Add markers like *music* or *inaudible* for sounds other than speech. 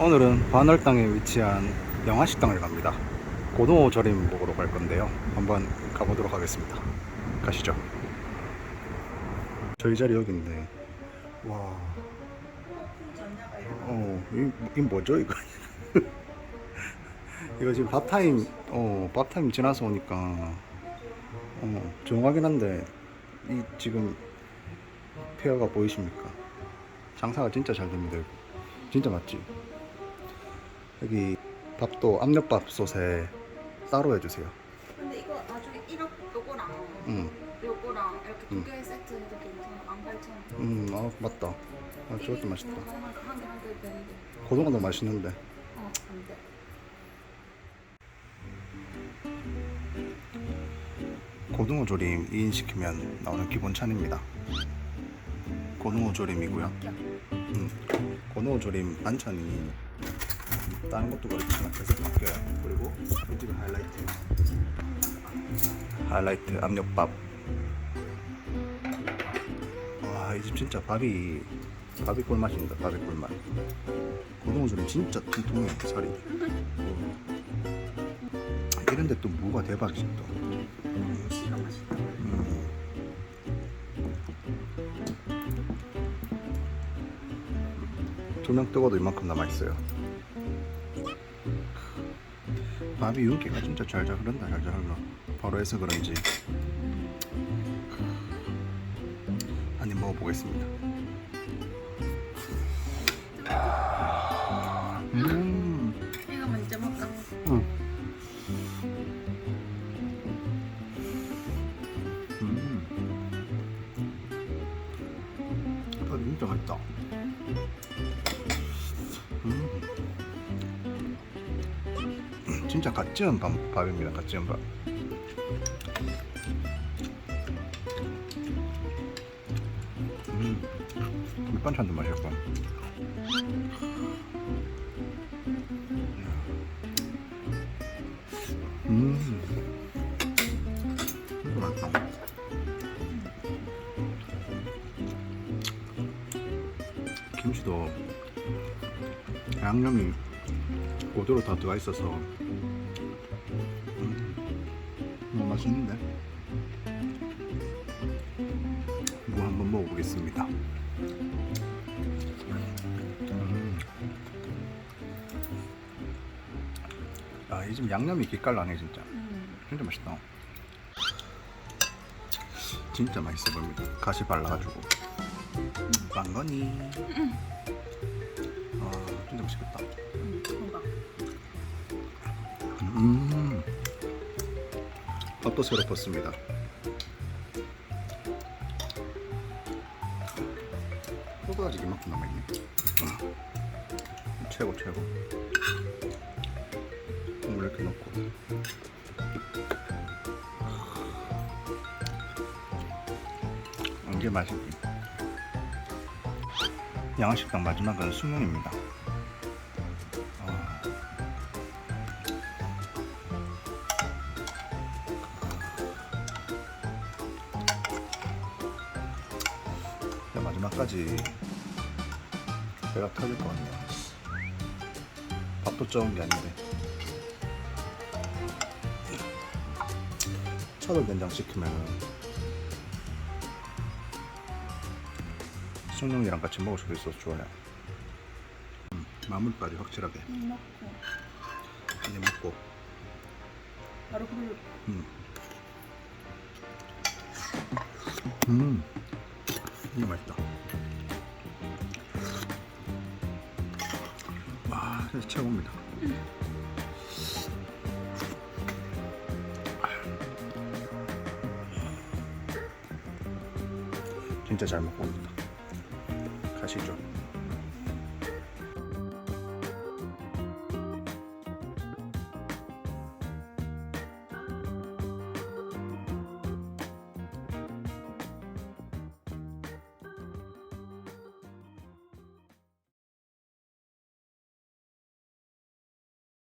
오늘은 반월당에 위치한 영화식당을 갑니다. 고등어 절임 먹으러 갈 건데요. 한번 가보도록 하겠습니다. 가시죠. 저희 자리 여기인데, 와, 어, 이, 이 뭐죠 이거? *laughs* 이거 지금 밥타임, 어, 밥타임 지나서 오니까, 어, 조용하긴 한데, 이 지금 페어가 보이십니까? 장사가 진짜 잘 됩니다. 진짜 맞지? 여기 밥도 압력밥솥에 따로 해주세요. 근데 이거 나중에 이렇게 요거랑 응, 요거랑 이렇게 음. 두개 세트 해도 괜찮아. 안 발천. 음, 아 맞다. 아, 저것도 맛있다. 한개 한개 되는데. 고등어도 맛있는데. 어, 안 돼. 고등어 조림 2인 시키면 나오는 기본 찬입니다. 고등어 조림이고요. 음, 고등어 조림 반찬이 다른 것도 그렇지만 계속 바뀌어요. 그리고 이쪽에 하이라이트. 하이라이트 압력밥. 와, 이 집 진짜 밥이 밥이 꿀맛입니다. 밥이 꿀맛. 고등어 조림 진짜 통통해 살이. 이런데 또 무가 대박이지 또. 음. 조명 뜨고도 이만큼 남아있어요. 밥이 윤기가 진짜 잘잘 흐른다 잘잘 흘러 바로 해서 그런지. 한입 먹어보겠습니다 진짜 맛있다. 음. 진짜 갓 지은 밥, 밥입니다. 갓 지은 밥. 음. 밑반찬도 맛있고. 음. 김치도 양념이 그대로 다 들어가 있어서 음, 너무 맛있는데? 이거 한번 먹어보겠습니다. 음. 아, 이집 양념이 기깔나네 진짜. 음. 진짜 맛있다. 진짜 맛있어 보입니다. 가시 발라가지고 빵거니 아 진짜 맛있겠다. 음. 뭔가. 음. 밥도 새로 펐습니다. 소가지 이만큼 남아있네. 아, 최고 최고. 국물 이렇게 넣고. 이게 맛있지 양식당 마지막은 숭늉입니다 아. 진짜 마지막까지 배가 터질 것 같네요. 밥도 적은 게 아닌데. 차돌 된장 시키면은 숭늉이랑 같이 먹을 수도 있어서 좋아요. 음, 마무리까지 확실하게 음, 먹고. 이제 먹고. 바로 그걸 음. 음. 이게 맛있다. 와, 진짜 최고입니다. 진짜 잘 먹고 옵니다. 가시죠.